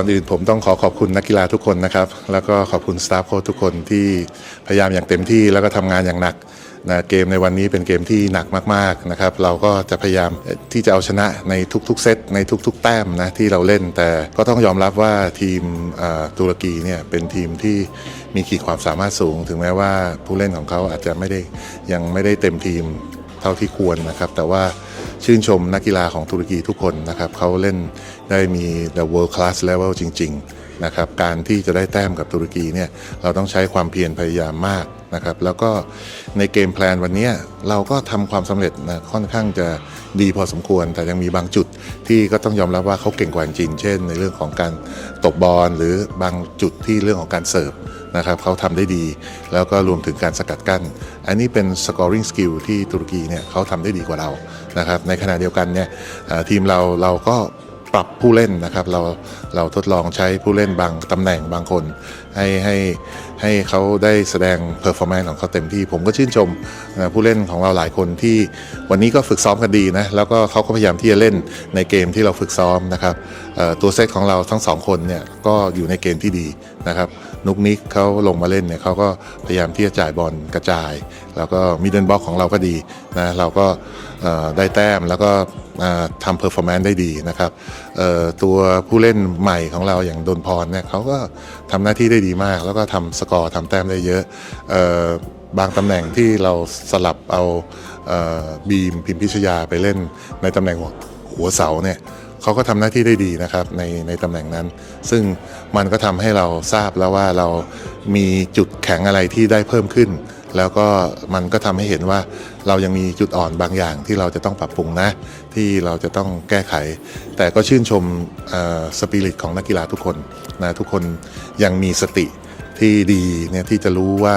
ก่อนอื่นผมต้องขอขอบคุณนักกีฬาทุกคนนะครับ แล้วก็ขอบคุณสตาฟโค้ชทุกคนที่พยายามอย่างเต็มที่แล้วก็ทำงานอย่างหนักนะเกมในวันนี้เป็นเกมที่หนักมากๆนะครับ เราก็จะพยายามที่จะเอาชนะในทุกๆเซตในทุก ๆ แต้มนะที่เราเล่น แต่ก็ต้องยอมรับว่าทีมอ่อตุรกีเนี่ยเป็นทีมที่มีขีดความสามารถสูง ถึงแม้ว่าผู้เล่นของเขาอาจจะไม่ได้ยังไม่ได้เต็มทีมเท่าที่ควรนะครับ แต่ว่า ชื่นชมนักกีฬาของตุรกีทุกคนนะครับเขาเล่นได้มี the world class level จริง ๆ นะครับ การที่จะได้แต้มกับตุรกีเนี่ยเราต้องใช้ความเพียรพยายามมากนะครับ แล้วก็ในเกมแพลนวันนี้เราก็ทำความสำเร็จนะค่อนข้างจะดีพอสมควร แต่ยังมีบางจุดที่ก็ต้องยอมรับว่าเขาเก่งกว่าจริง เช่น ในเรื่องของการตบบอลหรือบางจุดที่เรื่องของการเสิร์ฟ นะครับเขาทำได้ดี แล้วก็รวมถึงการสกัดกั้น อันนี้เป็น scoring skill ที่ตุรกีเนี่ยเขาทำได้ดีกว่าเรานะครับในขณะเดียวกันเนี่ยทีมเราเราก็ปรับผู้เล่นนะครับเราเราทดลองใช้ผู้เล่นบางตำแหน่งบางคน ให้ให้ให้เขาได้แสดง performance ของเขาเต็มที่ ผมก็ชื่นชมผู้เล่นของเราหลายคนที่วันนี้ก็ฝึกซ้อมกันดีนะแล้วก็เขาก็พยายามที่จะเล่นในเกมที่เราฝึกซ้อมนะครับตัวเซตของเราทั้งสองคนเนี่ยก็อยู่ในเกณฑ์ที่ดีนะครับนุกนิกเขาลงมาเล่นเนี่ยเขาก็พยายามที่จะจ่ายบอลกระจาย แล้วก็มิดเดิลบล็อกของเราก็ดีนะเราก็ได้แต้มแล้วก็ทำเพอร์ฟอร์แมนซ์ได้ดีนะครับตัวผู้เล่นใหม่ของเราอย่างดนพรเนี่ยเขาก็ทำหน้าที่ได้ดีมาก แล้วก็ทำสกอร์ทำแต้มได้เยอะออบางตำแหน่งที่เราสลับเอาเออบีมพิมพิชยาไปเล่น ในตำแหน่งหัวหัวเสาเนี่ยเขาก็ทำหน้าที่ได้ดีนะครับในในตำแหน่งนั้น ซึ่งมันก็ทำให้เราทราบแล้วว่าเรามีจุดแข็งอะไรที่ได้เพิ่มขึ้น แล้วก็มันก็ทำให้เห็นว่าเรายังมีจุดอ่อนบางอย่างที่เราจะต้องปรับปรุงนะ ที่เราจะต้องแก้ไข แต่ก็ชื่นชมสปิริตของนักกีฬาทุกคนนะทุกคนยังมีสติที่ดีเนี่ยที่จะรู้ว่า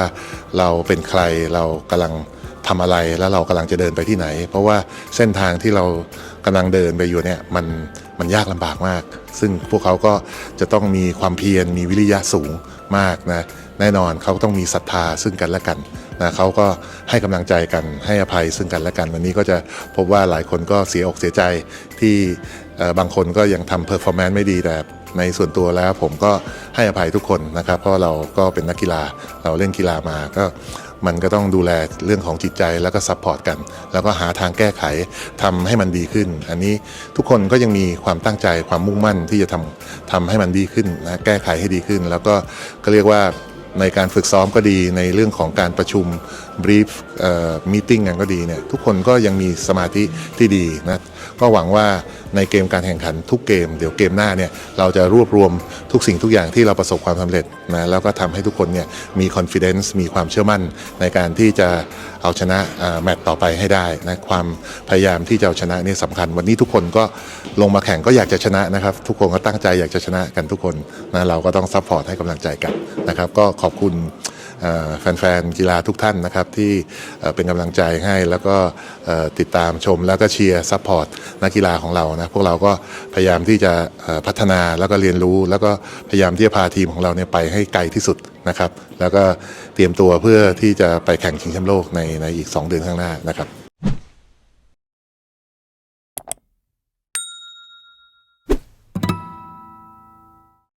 เราเป็นใครเรากำลัง ทำอะไรแล้วเรากำลังจะเดินไปที่ไหน เพราะว่าเส้นทางที่เรากำลังเดินไปอยู่เนี่ยมันมันยากลำบากมาก ซึ่งพวกเขาก็จะต้องมีความเพียรมีวิริยะสูงมากนะแน่นอนเขาต้องมีศรัทธาซึ่งกันและกันนะเขาก็ให้กำลังใจกันให้อภัยซึ่งกันและกัน วันนี้ก็จะพบว่าหลายคนก็เสียอกเสียใจที่บางคนก็ยังทำเพอร์ฟอร์แมนซ์ไม่ดีแต่ในส่วนตัวแล้วผมก็ให้อภัยทุกคนนะครับ เพราะเราก็เป็นนักกีฬาเราเล่นกีฬามาก็ มันก็ต้องดูแลเรื่องของจิตใจแล้วก็ซัพพอร์ตกัน แล้วก็หาทางแก้ไขทำให้มันดีขึ้น อันนี้ทุกคนก็ยังมีความตั้งใจความมุ่งมั่นที่จะทำทำให้มันดีขึ้นนะแก้ไขให้ดีขึ้น แล้วก็ก็เรียกว่าในการฝึกซ้อมก็ดีในเรื่องของการประชุม brief เอ่อ meeting กันก็ดีเนี่ยทุกคนก็ยังมีสมาธิที่ดีนะก็หวังว่า ในเกมการแข่งขันทุกเกม เดี๋ยวเกมหน้าเนี่ยเราจะรวบรวมทุกสิ่งทุกอย่างที่เราประสบความสำเร็จนะแล้วก็ทำให้ทุกคนเนี่ยมี confidence มีความเชื่อมั่นในการที่จะเอาชนะแมตต์ต่อไปให้ได้นะความพยายามที่จะเอาชนะนี่สำคัญ วันนี้ทุกคนก็ลงมาแข่งก็อยากจะชนะนะครับ ทุกคนก็ตั้งใจอยากจะชนะกันทุกคนนะเราก็ต้องซัพพอร์ตให้กำลังใจกันนะครับ ก็ขอบคุณ แฟนๆกีฬาทุกท่านนะครับที่เป็นกำลังใจให้แล้วก็ติดตามชมแล้วก็เชียร์ซัพพอร์ตนักกีฬาของเรานะพวกเราก็พยายามที่จะพัฒนาแล้วก็เรียนรู้ แล้วก็พยายามที่จะพาทีมของเราเนี่ยไปให้ไกลที่สุดนะครับ แล้วก็เตรียมตัวเพื่อที่จะไปแข่งชิงแชมป์โลกในในอีก 2 เดือนข้างหน้านะครับ